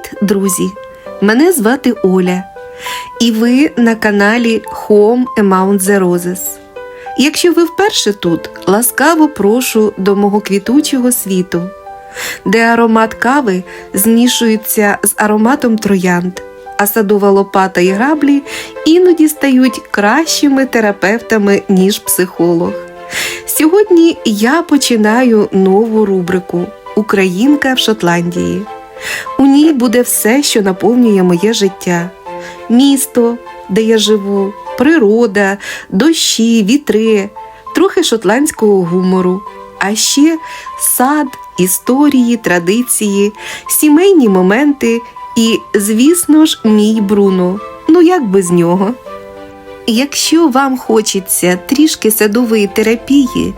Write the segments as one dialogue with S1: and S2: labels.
S1: Привіт, друзі! Мене звати Оля, і ви на каналі Home Amount the Roses. Якщо ви вперше тут, ласкаво прошу до мого квітучого світу, де аромат кави змішується з ароматом троянд, а садова лопата і граблі іноді стають кращими терапевтами, ніж психолог. Сьогодні я починаю нову рубрику Українка в Шотландії. У ній буде все, що наповнює моє життя: місто, де я живу, природа, дощі, вітри, трохи шотландського гумору, а ще сад, історії, традиції, сімейні моменти і, звісно ж, мій Бруно. Ну як без нього? Якщо вам хочеться трішки садової терапії,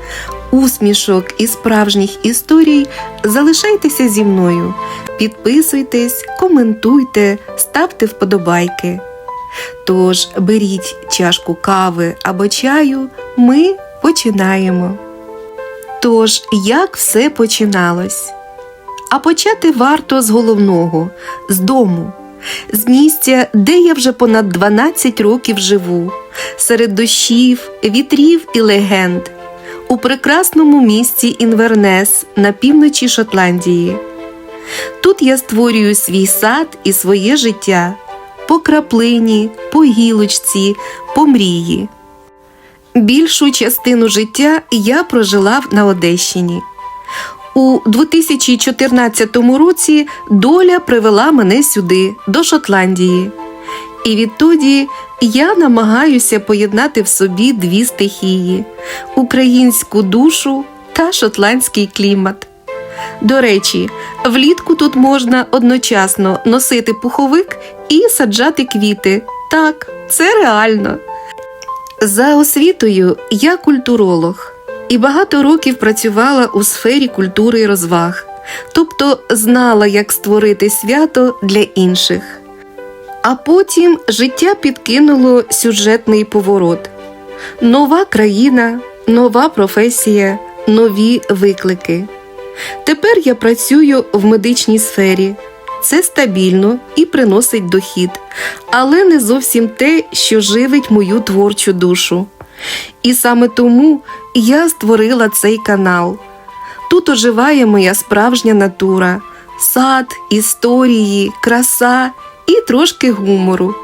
S1: усмішок і справжніх історій, залишайтеся зі мною, підписуйтесь, коментуйте, ставте вподобайки. Тож беріть чашку кави або чаю, ми починаємо. Тож, як все починалось? А почати варто з головного, з дому, з місця, де я вже понад 12 років живу, серед дощів, вітрів і легенд, у прекрасному місті Інвернес на півночі Шотландії. Тут я створюю свій сад і своє життя по краплині, по гілочці, по мрії. Більшу частину життя я прожила на Одещині. У 2014 році доля привела мене сюди, до Шотландії. І відтоді я намагаюся поєднати в собі дві стихії українську душу та шотландський клімат. До речі, влітку тут можна одночасно носити пуховик і саджати квіти. Так, це реально. За освітою я культуролог і багато років працювала у сфері культури і розваг, тобто знала, як створити свято для інших. А потім життя підкинуло сюжетний поворот: нова країна, нова професія, нові виклики. Тепер я працюю в медичній сфері. Це стабільно і приносить дохід, але не зовсім те, що живить мою творчу душу. І саме тому я створила цей канал. Тут оживає моя справжня натура, сад, історії, краса і трошки гумору.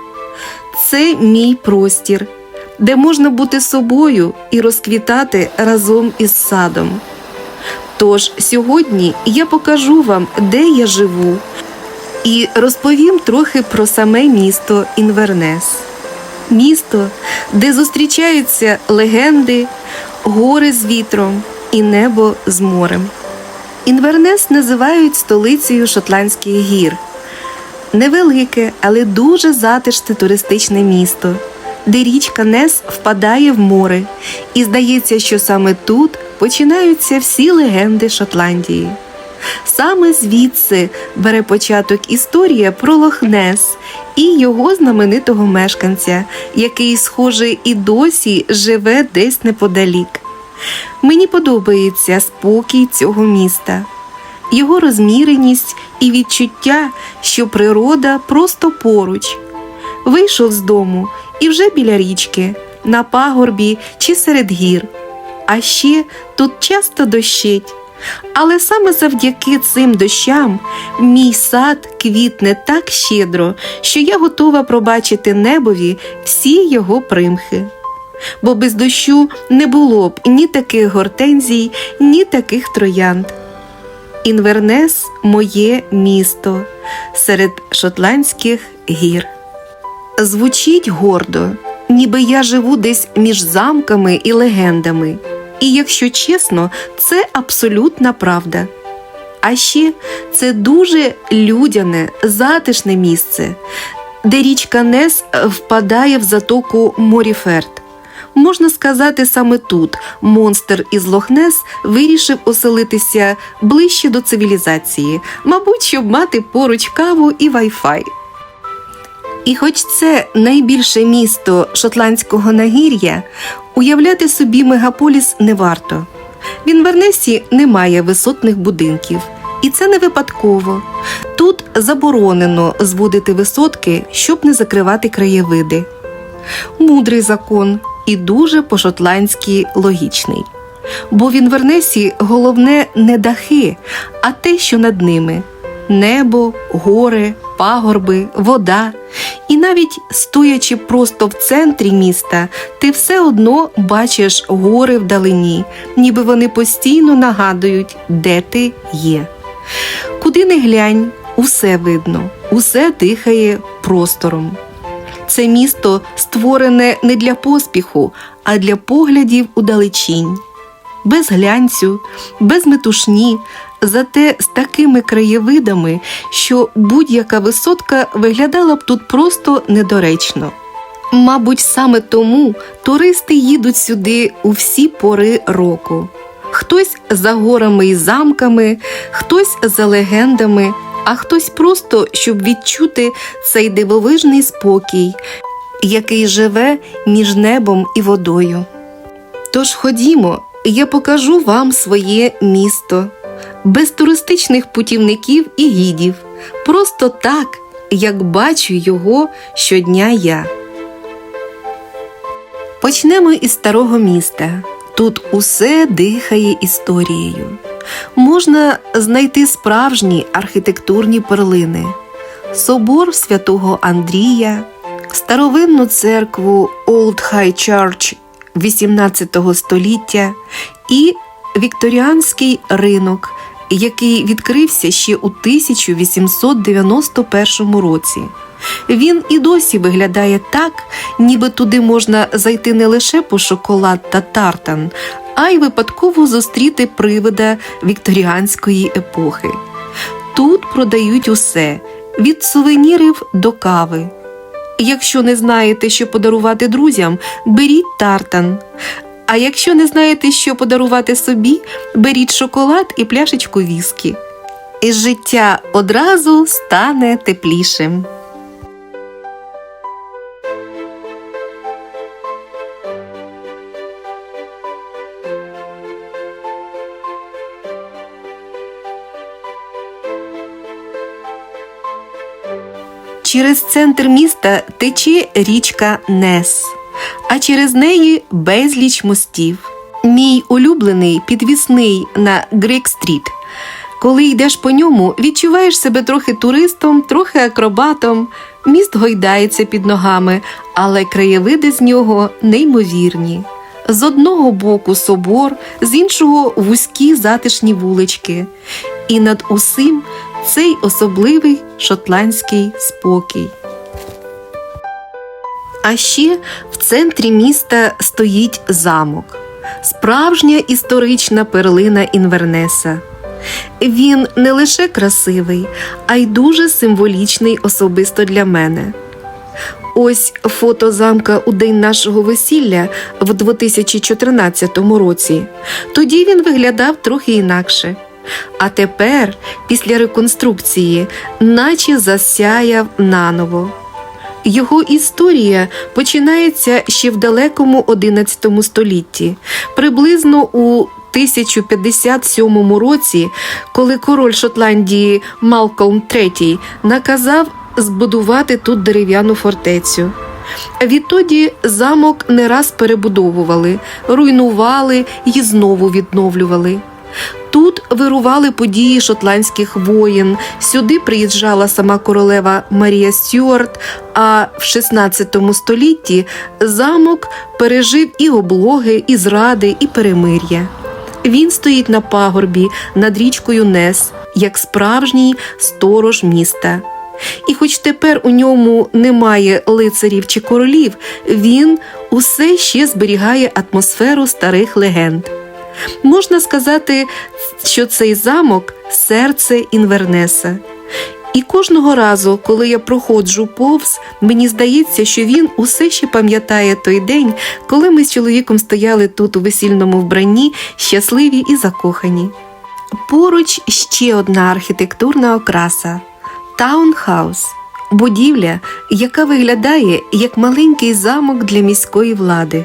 S1: Це мій простір, де можна бути собою і розквітати разом із садом. Тож сьогодні я покажу вам, де я живу, і розповім трохи про саме місто Інвернес. Місто, де зустрічаються легенди, гори з вітром і небо з морем. Інвернес називають столицею Шотландських гір. Невелике, але дуже затишне туристичне місто, де річка Нес впадає в море, і здається, що саме тут починаються всі легенди Шотландії. Саме звідси бере початок історія про Лохнес і його знаменитого мешканця, який, схоже, і досі живе десь неподалік. Мені подобається спокій цього міста, його розміреність і відчуття, що природа просто поруч. Вийшов з дому і вже біля річки, на пагорбі чи серед гір. А ще тут часто дощить. Але саме завдяки цим дощам мій сад квітне так щедро, що я готова пробачити небові всі його примхи. Бо без дощу не було б ні таких гортензій, ні таких троянд. Інвернес моє місто серед шотландських гір. Звучить гордо, ніби я живу десь між замками і легендами. І якщо чесно, це абсолютна правда. А ще це дуже людяне, затишне місце, де річка Нес впадає в затоку Моріферт. Можна сказати, саме тут монстр із Лохнес вирішив оселитися ближче до цивілізації, мабуть, щоб мати поруч каву і вайфай. І хоч це найбільше місто шотландського нагір'я, уявляти собі мегаполіс не варто. В Інвернесі немає висотних будинків, І це не випадково. Тут заборонено зводити висотки, щоб не закривати краєвиди. Мудрий закон і дуже по-шотландськи логічний. Бо в Інвернесі головне не дахи, а те, що над ними небо, гори, пагорби, вода. І навіть стоячи просто в центрі міста, ти все одно бачиш гори вдалині, ніби вони постійно нагадують, де ти є. Куди не глянь, усе видно, усе дихає простором. Це місто створене не для поспіху, а для поглядів удалечінь. Без глянцю, без метушні, зате з такими краєвидами, що будь-яка висотка виглядала б тут просто недоречно. Мабуть, саме тому туристи їдуть сюди у всі пори року. Хтось за горами і замками, хтось за легендами, а хтось просто, щоб відчути цей дивовижний спокій, який живе між небом і водою. Тож ходімо, я покажу вам своє місто, без туристичних путівників і гідів, просто так, як бачу його щодня я. Почнемо із старого міста. Тут усе дихає історією. Можна знайти справжні архітектурні перлини, собор святого Андрія, старовинну церкву Old High Church 18 століття і вікторіанський ринок, який відкрився ще у 1891 році. Він і досі виглядає так, ніби туди можна зайти не лише по шоколад та тартан, а й випадково зустріти привида вікторіанської епохи. Тут продають усе від сувенірів до кави. Якщо не знаєте, що подарувати друзям, беріть тартан. А якщо не знаєте, що подарувати собі, беріть шоколад і пляшечку віскі. І життя одразу стане теплішим. Через центр міста тече річка Нес, а через неї безліч мостів. Мій улюблений підвісний на Грек-стріт. Коли йдеш по ньому, відчуваєш себе трохи туристом, трохи акробатом. Міст гойдається під ногами, але краєвиди з нього неймовірні. З одного боку собор, з іншого вузькі затишні вулички. І над усім цей особливий шотландський спокій. А ще в центрі міста стоїть замок, справжня історична перлина Інвернеса. Він не лише красивий, а й дуже символічний особисто для мене. Ось фото замка у день нашого весілля в 2014 році. Тоді він виглядав трохи інакше. А тепер, після реконструкції, наче засяяв наново. Його історія починається ще в далекому XI столітті, приблизно у 1057 році, коли король Шотландії Малкольм III наказав збудувати тут дерев'яну фортецю. Відтоді замок не раз перебудовували, руйнували і знову відновлювали. Тут вирували події шотландських воєн. Сюди приїжджала сама королева Марія Стюарт. А в 16 столітті замок пережив і облоги, і зради, і перемир'я. Він стоїть на пагорбі над річкою Нес, як справжній сторож міста. І хоч тепер у ньому немає лицарів чи королів, він усе ще зберігає атмосферу старих легенд. Можна сказати, що цей замок серце Інвернеса. І кожного разу, коли я проходжу повз, мені здається, що він усе ще пам'ятає той день, коли ми з чоловіком стояли тут у весільному вбранні, щасливі і закохані. Поруч ще одна архітектурна окраса таунхаус. Будівля, яка виглядає як маленький замок для міської влади.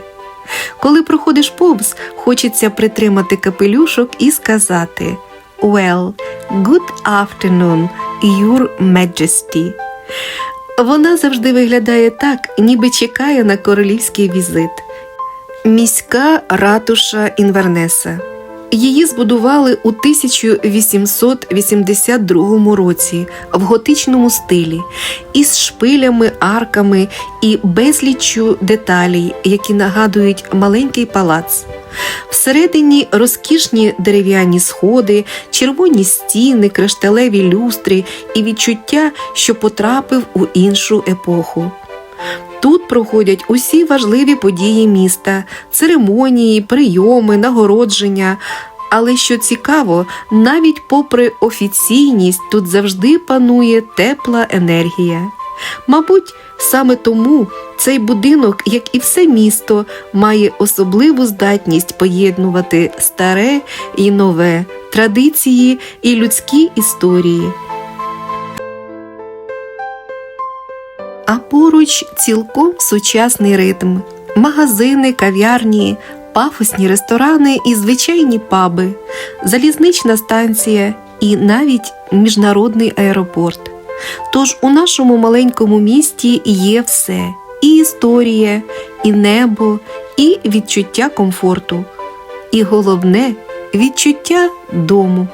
S1: Коли проходиш повз, хочеться притримати капелюшок і сказати: well. Good afternoon, Your Majesty. Вона завжди виглядає так, ніби чекає на королівський візит. Міська ратуша Інвернеса. Її збудували у 1882 році в готичному стилі із шпилями, арками і безліччю деталей, які нагадують маленький палац. Всередині розкішні дерев'яні сходи, червоні стіни, кришталеві люстри і відчуття, що потрапив у іншу епоху. Тут проходять усі важливі події міста, церемонії, прийоми, нагородження. Але що цікаво, навіть попри офіційність тут завжди панує тепла енергія. Мабуть, саме тому цей будинок, як і все місто, має особливу здатність поєднувати старе і нове, традиції і людські історії. А поруч цілком сучасний ритм, магазини, кав'ярні, пафосні ресторани і звичайні паби, залізнична станція і навіть міжнародний аеропорт. Тож у нашому маленькому місті є все: і історія, і небо, і відчуття комфорту, і головне відчуття дому.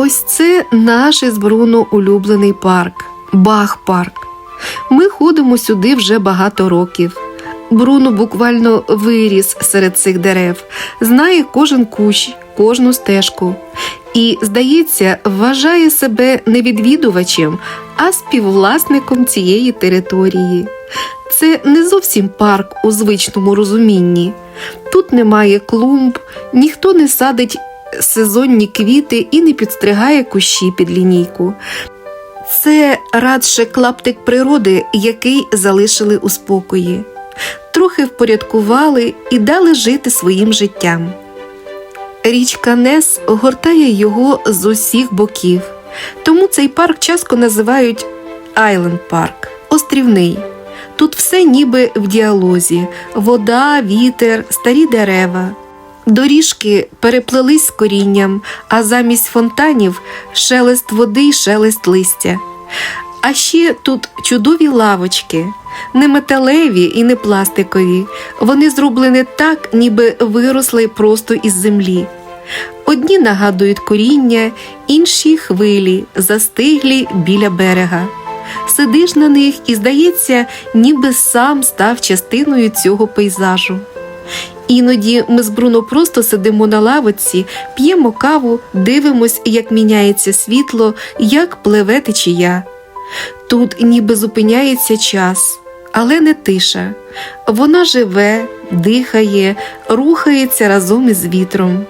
S1: Ось це наш із Бруно улюблений парк Бах-парк. Ми ходимо сюди вже багато років. Бруно буквально виріс серед цих дерев, знає кожен кущ, кожну стежку. І, здається, вважає себе не відвідувачем, а співвласником цієї території. Це не зовсім парк у звичному розумінні. Тут немає клумб, ніхто не садить сезонні квіти і не підстригає кущі під лінійку. Це радше клаптик природи, який залишили у спокої, трохи впорядкували і дали жити своїм життям. Річка Нес огортає його з усіх боків, тому цей парк часто називають Айленд Парк острівний. Тут все ніби в діалозі: вода, вітер, старі дерева. Доріжки переплелись з корінням, а замість фонтанів шелест води й шелест листя. А ще тут чудові лавочки, не металеві і не пластикові. Вони зроблені так, ніби виросли просто із землі. Одні нагадують коріння, інші хвилі, застиглі біля берега. Сидиш на них і, здається, ніби сам став частиною цього пейзажу. Іноді ми з Бруно просто сидимо на лавиці, п'ємо каву, дивимось, як міняється світло, як пливе течія. Тут ніби зупиняється час, але не тиша. Вона живе, дихає, рухається разом із вітром.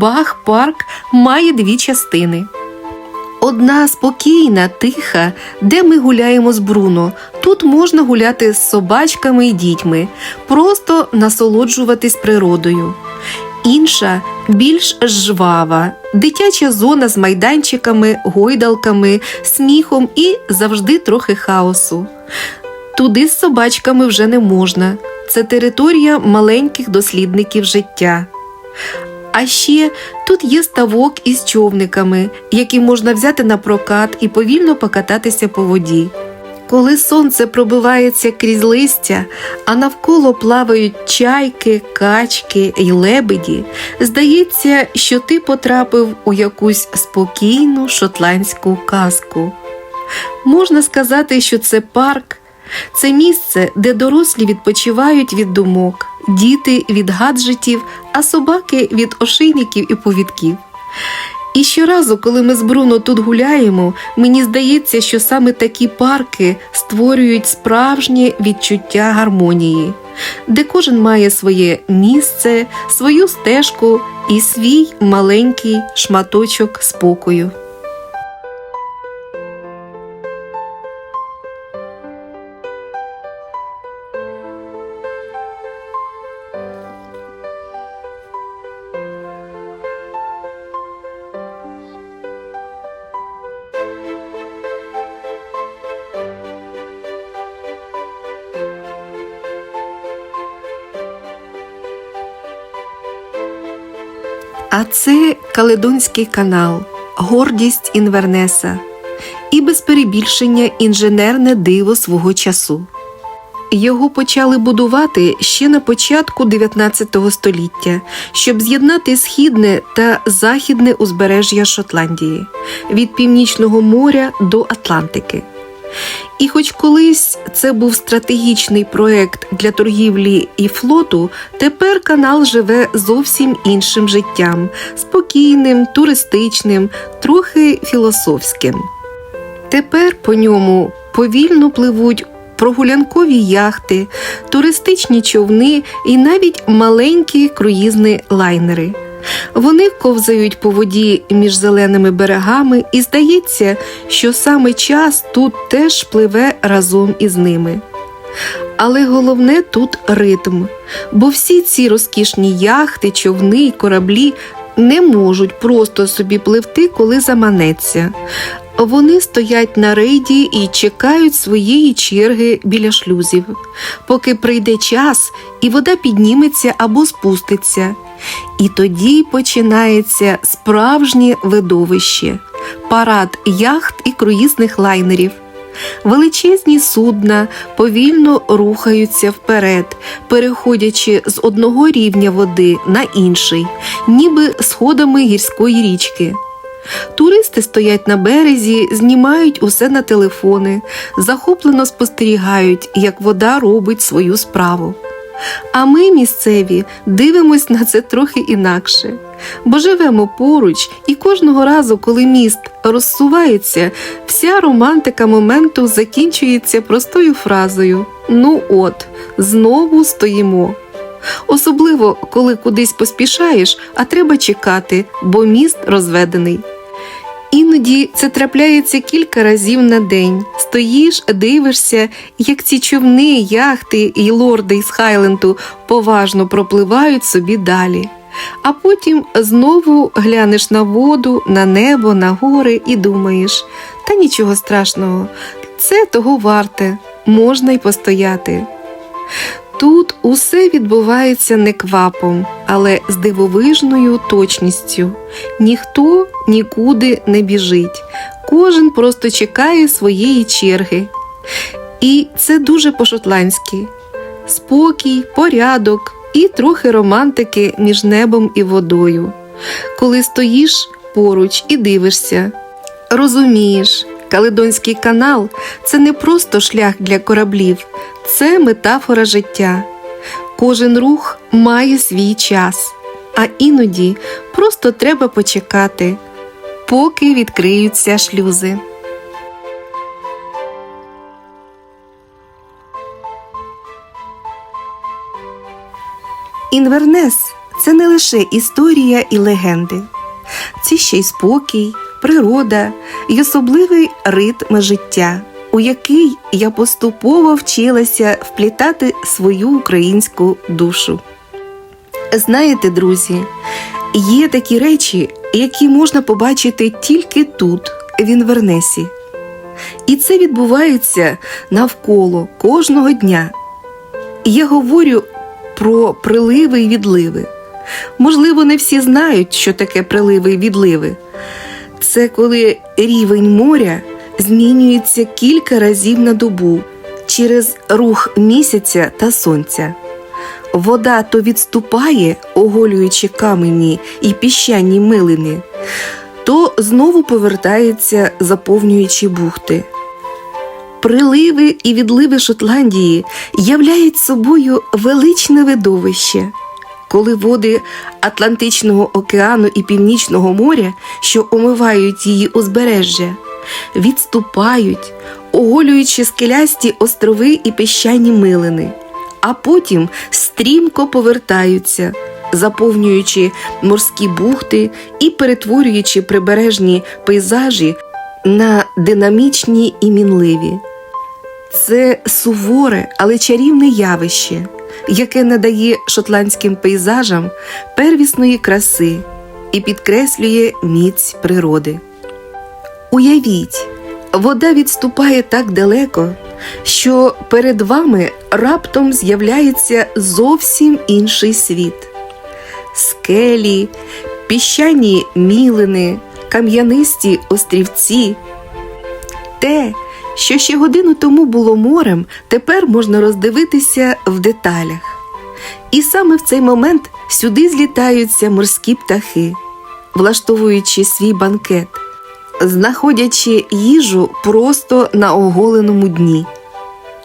S1: Бах парк має дві частини. Одна спокійна, тиха, де ми гуляємо з Бруно. Тут можна гуляти з собачками і дітьми, просто насолоджуватись природою. Інша більш жвава, дитяча зона з майданчиками, гойдалками, сміхом і завжди трохи хаосу. Туди з собачками вже не можна. Це територія маленьких дослідників життя. А ще тут є ставок із човниками, які можна взяти на прокат і повільно покататися по воді. Коли сонце пробивається крізь листя, а навколо плавають чайки, качки й лебеді, здається, що ти потрапив у якусь спокійну шотландську казку. Можна сказати, що це парк, це місце, де дорослі відпочивають від думок, діти від гаджетів, а собаки від ошейників і повідків. І щоразу, коли ми з Бруно тут гуляємо, мені здається, що саме такі парки створюють справжнє відчуття гармонії. де кожен має своє місце, свою стежку і свій маленький шматочок спокою. А це Каледонський канал, гордість Інвернеса і без перебільшення інженерне диво свого часу. Його почали будувати ще на початку 19 століття, щоб з'єднати східне та західне узбережжя Шотландії від Північного моря до Атлантики. І хоч колись це був стратегічний проект для торгівлі і флоту, тепер канал живе зовсім іншим життям спокійним, туристичним, трохи філософським. Тепер по ньому повільно пливуть прогулянкові яхти, туристичні човни і навіть маленькі круїзні лайнери. Вони ковзають по воді між зеленими берегами, і здається, що саме час тут теж пливе разом із ними. Але головне тут ритм, бо всі ці розкішні яхти, човни й кораблі не можуть просто собі пливти, коли заманеться. Вони стоять на рейді і чекають своєї черги біля шлюзів, поки прийде час і вода підніметься або спуститься. І тоді починається справжнє видовище парад яхт і круїзних лайнерів. Величезні судна повільно рухаються вперед, переходячи з одного рівня води на інший, ніби сходами гірської річки. Туристи стоять на березі, знімають усе на телефони, захоплено спостерігають, як вода робить свою справу. А ми, місцеві, дивимось на це трохи інакше, бо живемо поруч, і кожного разу, коли міст розсувається, вся романтика моменту закінчується простою фразою: Ну от, знову стоїмо. Особливо, коли кудись поспішаєш, а треба чекати, бо міст розведений. Іноді це трапляється кілька разів на день. Стоїш, дивишся, як ці човни, яхти і лорди із Хайленду поважно пропливають собі далі. А потім знову глянеш на воду, на небо, на гори і думаєш: та нічого страшного, це того варте, можна й постояти. Тут усе відбувається не квапом, але з дивовижною точністю. Ніхто нікуди не біжить, кожен просто чекає своєї черги. І це дуже по-шотландськи спокій, порядок і трохи романтики між небом і водою. Коли стоїш поруч і дивишся, розумієш, Каледонський канал це не просто шлях для кораблів, це метафора життя. Кожен рух має свій час, а іноді просто треба почекати, поки відкриються шлюзи. Інвернес це не лише історія і легенди, це ще й спокій, природа і особливий ритм життя, у який я поступово вчилася вплітати свою українську душу. Знаєте, друзі, є такі речі, які можна побачити тільки тут, в Інвернесі. І це відбувається навколо кожного дня. Я говорю про приливи і відливи. Можливо, не всі знають, що таке приливи і відливи. Це коли рівень моря змінюється кілька разів на добу через рух місяця та сонця. Вода то відступає, оголюючи камені і піщані милини, то знову повертається, заповнюючи бухти. Приливи і відливи Шотландії являють собою величне видовище, коли води Атлантичного океану і Північного моря, що омивають її узбережжя, відступають, оголюючи скелясті острови і піщані милини. а потім стрімко повертаються, заповнюючи морські бухти і перетворюючи прибережні пейзажі на динамічні і мінливі. Це суворе, але чарівне явище, яке надає шотландським пейзажам первісної краси і підкреслює міць природи. Уявіть, вода відступає так далеко, що перед вами раптом з'являється зовсім інший світ. Скелі, піщані мілини, кам'янисті острівці. Те, що ще годину тому було морем, тепер можна роздивитися в деталях. І саме в цей момент сюди злітаються морські птахи, влаштовуючи свій банкет, знаходячи їжу просто на оголеному дні.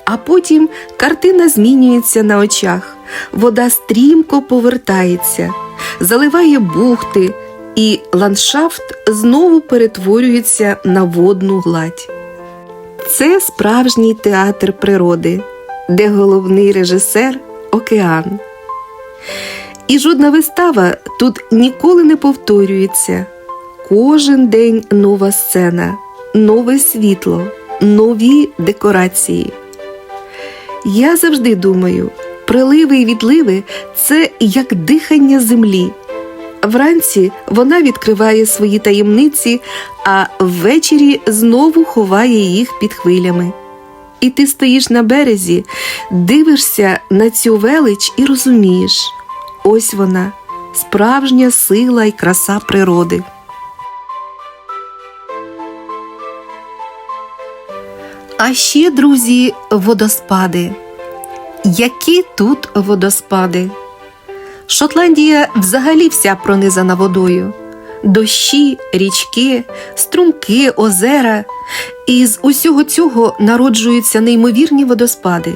S1: А потім картина змінюється на очах, вода стрімко повертається, заливає бухти, і ландшафт знову перетворюється на водну гладь. Це справжній театр природи, де головний режисер океан. І жодна вистава тут ніколи не повторюється. Кожен день нова сцена, нове світло, нові декорації. Я завжди думаю, приливи і відливи це як дихання землі. Вранці вона відкриває свої таємниці, а ввечері знову ховає їх під хвилями. І ти стоїш на березі, дивишся на цю велич і розумієш ось вона, справжня сила і краса природи. А ще, друзі, водоспади. Які тут водоспади? Шотландія взагалі вся пронизана водою. Дощі, річки, струмки, озера. І з усього цього народжуються неймовірні водоспади.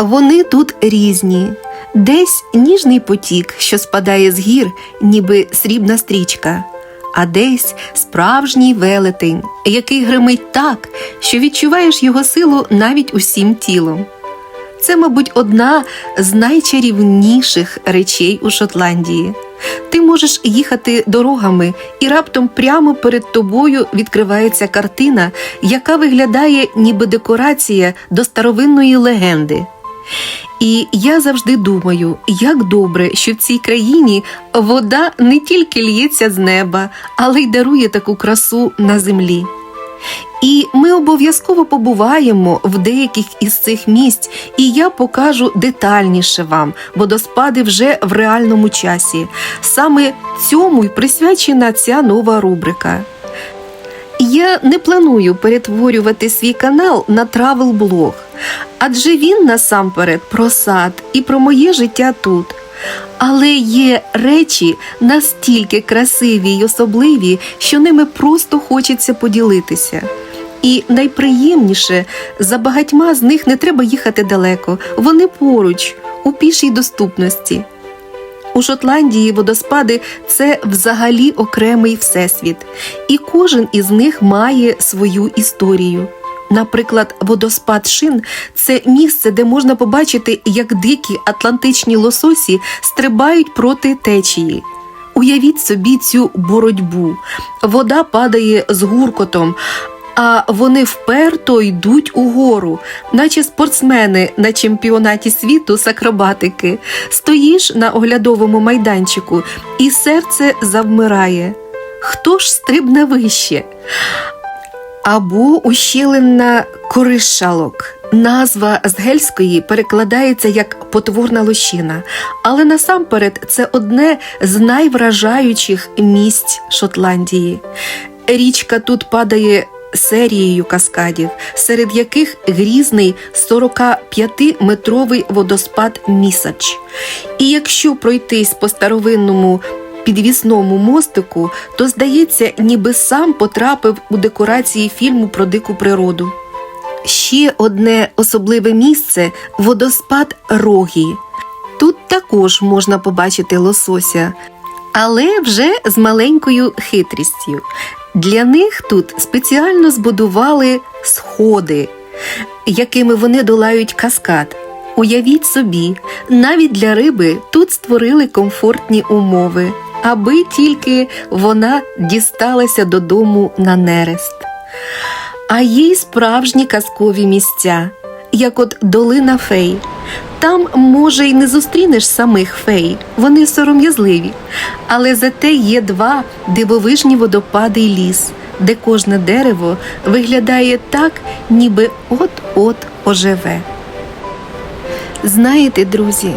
S1: Вони тут різні, десь ніжний потік, що спадає з гір, ніби срібна стрічка, а десь справжній велетень, який гримить так, що відчуваєш його силу навіть усім тілом. Це, мабуть, одна з найчарівніших речей у Шотландії. Ти можеш їхати дорогами, і раптом прямо перед тобою відкривається картина, яка виглядає ніби декорація до старовинної легенди. І я завжди думаю, як добре, що в цій країні вода не тільки л'ється з неба, але й дарує таку красу на землі. І ми обов'язково побуваємо в деяких із цих місць, і я покажу детальніше вам водоспади вже в реальному часі. Саме цьому й присвячена ця нова рубрика. Я не планую перетворювати свій канал на травел-блог, адже він насамперед про сад і про моє життя тут. Але є речі настільки красиві й особливі, що ними просто хочеться поділитися. І найприємніше за багатьма з них не треба їхати далеко, вони поруч, у пішій доступності. У Шотландії водоспади це взагалі окремий всесвіт, і кожен із них має свою історію. Наприклад, водоспад Шин це місце, де можна побачити, як дикі атлантичні лососі стрибають проти течії. Уявіть собі цю боротьбу. Вода падає з гуркотом, а вони вперто йдуть угору, наче спортсмени на чемпіонаті світу з акробатики. Стоїш на оглядовому майданчику, і серце завмирає. Хто ж стрибне вище? Або ущелина коришалок. Назва з гельської перекладається як потворна лощина, але насамперед це одне з найвражаючих місць Шотландії. Річка тут падає серією каскадів, серед яких грізний 45-метровий водоспад Місач. І якщо пройтись по старовинному підвісному мостику, то здається, ніби сам потрапив у декорації фільму про дику природу. Ще одне особливе місце водоспад Рогі. Тут також можна побачити лосося, але вже з маленькою хитрістю. Для них тут спеціально збудували сходи, якими вони долають каскад. Уявіть собі, навіть для риби тут створили комфортні умови, аби тільки вона дісталася додому на нерест. А є й справжні казкові місця, як от долина фей. Там, може, й не зустрінеш самих фей, вони сором'язливі, але зате є два дивовижні водопади й ліс, де кожне дерево виглядає так, ніби от-от оживе. Знаєте, друзі,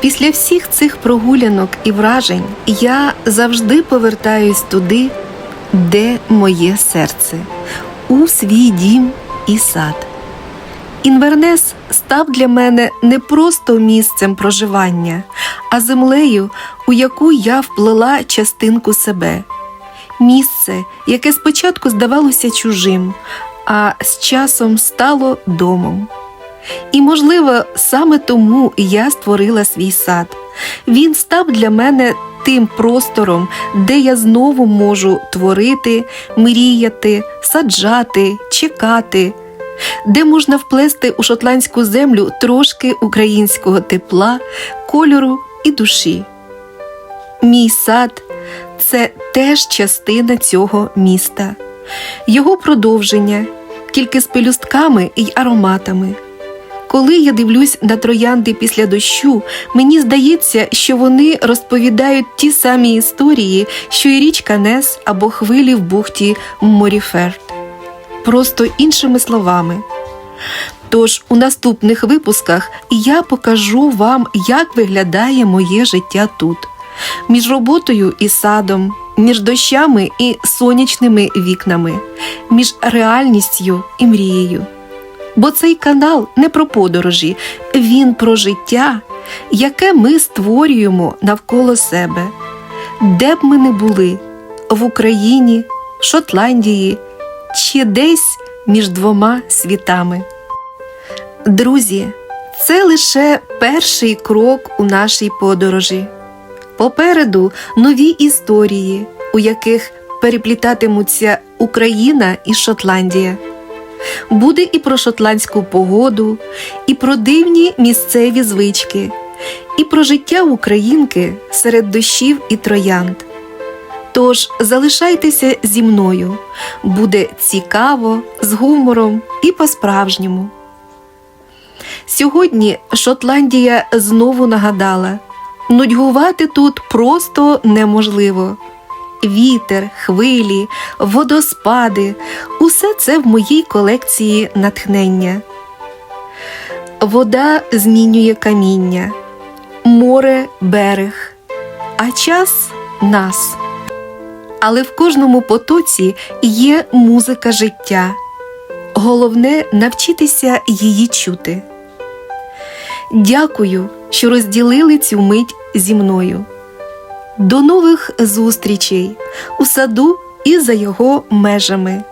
S1: після всіх цих прогулянок і вражень я завжди повертаюсь туди, де моє серце, у свій дім і сад. Інвернес став для мене не просто місцем проживання, а землею, у яку я вплела частинку себе. Місце, яке спочатку здавалося чужим, а з часом стало домом. І, можливо, саме тому я створила свій сад. Він став для мене тим простором, де я знову можу творити, мріяти, саджати, чекати, де можна вплести у шотландську землю трошки українського тепла, кольору і душі. Мій сад це теж частина цього міста, його продовження, тільки з пелюстками й ароматами. Коли я дивлюсь на троянди після дощу, мені здається, що вони розповідають ті самі історії, що й річка Нес або хвилі в бухті Моріферт. Просто іншими словами. Тож у наступних випусках я покажу вам, як виглядає моє життя тут, між роботою і садом, між дощами і сонячними вікнами, між реальністю і мрією. Бо цей канал не про подорожі, він про життя, яке ми створюємо навколо себе, де б ми не були в Україні, Шотландії чи десь між двома світами. Друзі, це лише перший крок у нашій подорожі. Попереду нові історії, у яких переплітатимуться Україна і Шотландія. Буде і про шотландську погоду, і про дивні місцеві звички, і про життя українки серед дощів і троянд. Тож залишайтеся зі мною, буде цікаво, з гумором і по-справжньому. Сьогодні Шотландія знову нагадала нудьгувати тут просто неможливо. Вітер, хвилі, водоспади усе це в моїй колекції натхнення. Вода змінює каміння, море берег, а час нас. Але в кожному потоці є музика життя. Головне навчитися її чути. Дякую, що розділили цю мить зі мною. До нових зустрічей у саду і за його межами.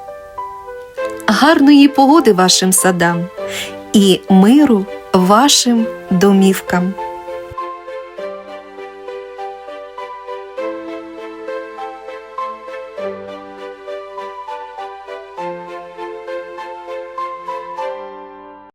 S1: Гарної погоди вашим садам і миру вашим домівкам.